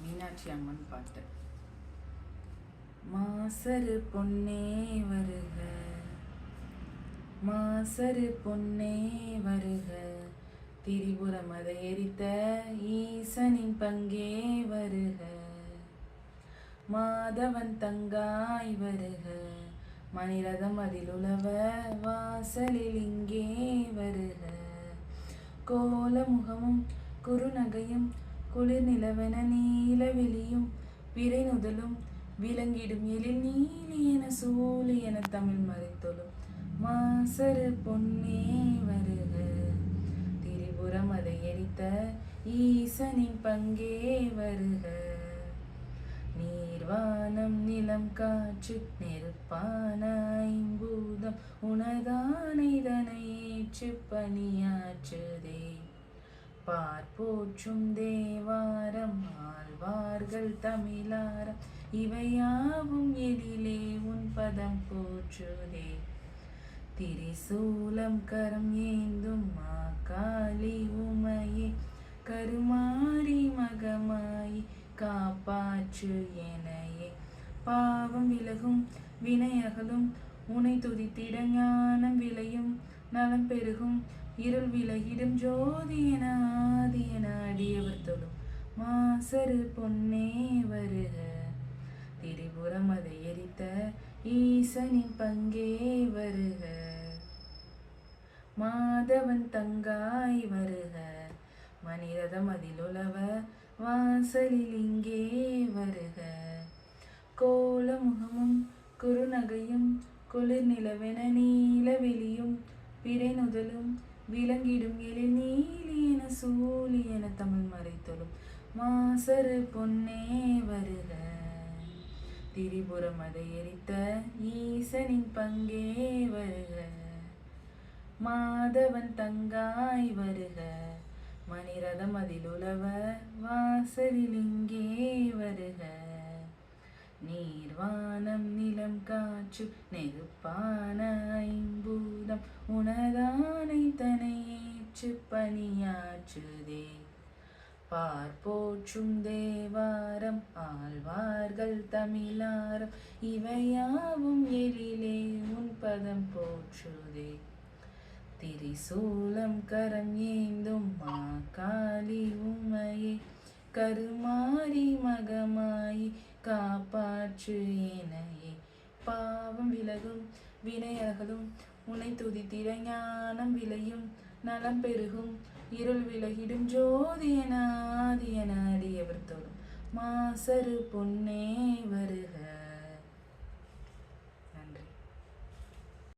மீனாட்சி அம்மன் பாட்டு. மாசரு பொன்னே வருக மாசரு பொன்னே வருக திரிபுரம் அதை எரித்த ஈசனின் பங்கே வருக மாதவன் தங்காய் வருக மணிரதம் அதில் உழவ வாசலில் இங்கே வருக கோல முகமும் குறுநகையும் குளிர் நிலவென நீல வெளியும் பிறை நுதலும். விளங்கிடும் எழில் நீலி என சூழி என தமிழ் மறைத்தொழும். மாசரு பொன்னே வருக. திரிபுரம் அதை எரித்த ஈசனின் பங்கே வருக. நீர்வானம் நிலம் காற்று நெருப்பான பூதம் உனதானை தனை ஏற்று பணியாற்றுதே பார்ப்போற்றும் தேவாரம் ஆழ்வார்கள் தமிழாரம். இவையாவும் எதிலே உன் பதம் போற்றுதே. திரிசூலம் கரம் ஏந்தும் மா காளி உமையே கருமாரி மகமாயி காப்பாற்று எனையே. பாவம் விலகும் வினையகலும் உனை துதித்திட ஞானம் விளையும் நலம் பெருகும் இருள் விலகிடும் ஜோதி என திரு பொன்னே வருக. திரிபுரம் அதை எரித்த ஈசனின் பங்கே வருக. மாதவன் தங்காய் வருக. மணிரதம் அதில் உலவ வாசலில் இங்கே வருக. கோல முகமும் குறுநகையும் குளிர் நிலவென நீல வெளியும் பிறை நுதலும் விளங்கிடும் எழில் நீலி என சூழி என தமிழ் மறைத்தொழும் மாசரு பொன்னே வருக. திரிபுரம் அதை எரித்த ஈசனின் பங்கே வருக. மாதவன் தங்காய் வருக. மணிரதம் அதில் உலவ வாசலில் இங்கே வருக. நீர்வானம் நிலம் காற்று நெருப்பான ஐம்பூதம். உனதானை தனை ஏற்று பணியாற்றுதே. பார்ப்போற்றும் தேவாரம் ஆழ்வார்கள் தமிழாரம். இவையாவும் எழிலே உன் பதம் போற்றுதே. திரிசூலம் கரம் ஏந்தும் மா காளி உமையே கருமாறி மகமாயி காப்பாற்று இணையே பாவம் விலகும் வினையகலும் உனை துதி ஞானம் விளையும் நலம் பெருகும் இருள் விலகிடும் ஜோதியனாதியனாதியவர் தோறும் மாசரு பொன்னே வருக.